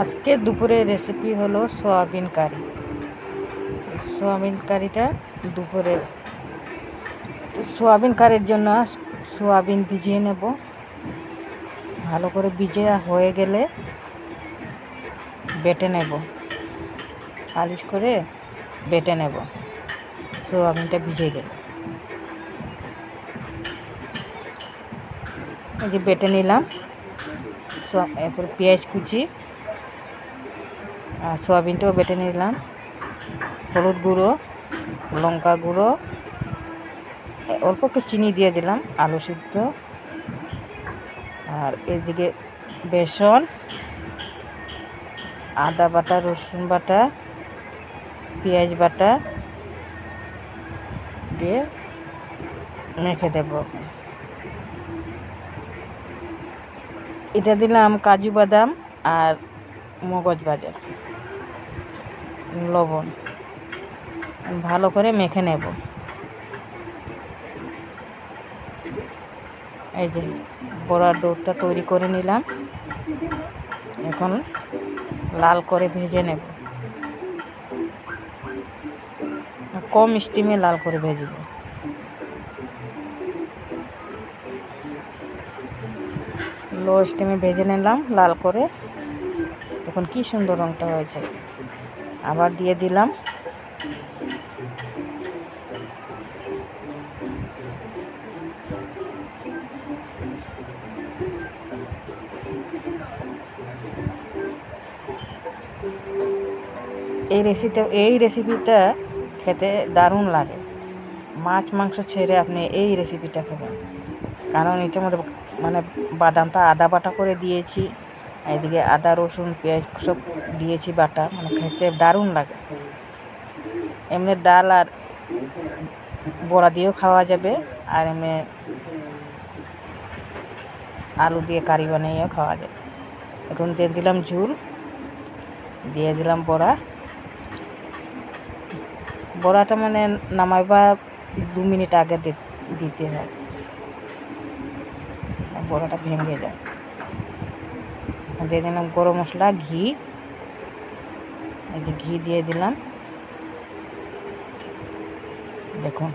আজকে দুপুরের রেসিপি হলো সোয়াবিন কারি। সোয়াবিন কারিটা দুপুরে, সোয়াবিন কারির জন্য সোয়াবিন ভিজিয়ে নেব। ভালো করে ভিজে হয়ে গেলে বেটে নেব। পালিশ করে বেটে নেব। সোয়াবিনটা ভিজে গেলে। এই যে বেটে নিলাম। এরপর পেঁয়াজ কুচি আর সোয়াবিনটাও বেটে নিলাম। হলুদ গুঁড়ো, লঙ্কা গুঁড়ো, অল্প একটু চিনি দিয়ে দিলাম, আলু সিদ্ধ। আর এদিকে বেসন, আদা বাটা, রসুন বাটা, পেঁয়াজ বাটা দিয়ে মেখে দেব। এটা দিলাম কাজু বাদাম আর মগজ ভাজা লবণ। ভালো করে মেখে নেব। এই যে বড়ার ডোরটা তৈরি করে নিলাম। এখন লাল করে ভেজে নেব। কম স্টিমে লাল করে ভেজে লো স্টিমে ভেজে নিলাম, লাল করে। দেখুন কি সুন্দর রঙটা হয়েছে। আবার দিয়ে দিলাম। এই রেসিপিটা এই রেসিপিটা খেতে দারুণ লাগে। মাছ, মাংস ছেড়ে আপনি এই রেসিপিটা খাবেন। কারণ এটার মধ্যে মানে বাদামটা আদা বাটা করে দিয়েছি। এদিকে আদা, রসুন, পেঁয়াজ সব দিয়েছি বাটা মানে খেতে দারুণ লাগে। এমনি ডাল আর বড়া দিয়েও খাওয়া যাবে, আর এমনি আলু দিয়ে কারি বানিয়েও খাওয়া যাবে। এখন দিয়ে দিলাম ঝুল, দিয়ে দিলাম বড়া। বড়াটা মানে নামাইবা দু মিনিট আগে দিতে হয়। বড়াটা ভেঙে যায়। দিয়ে দিলাম গরম মশলা ঘি। এই যে ঘি দিয়ে দিলাম। দেখুন।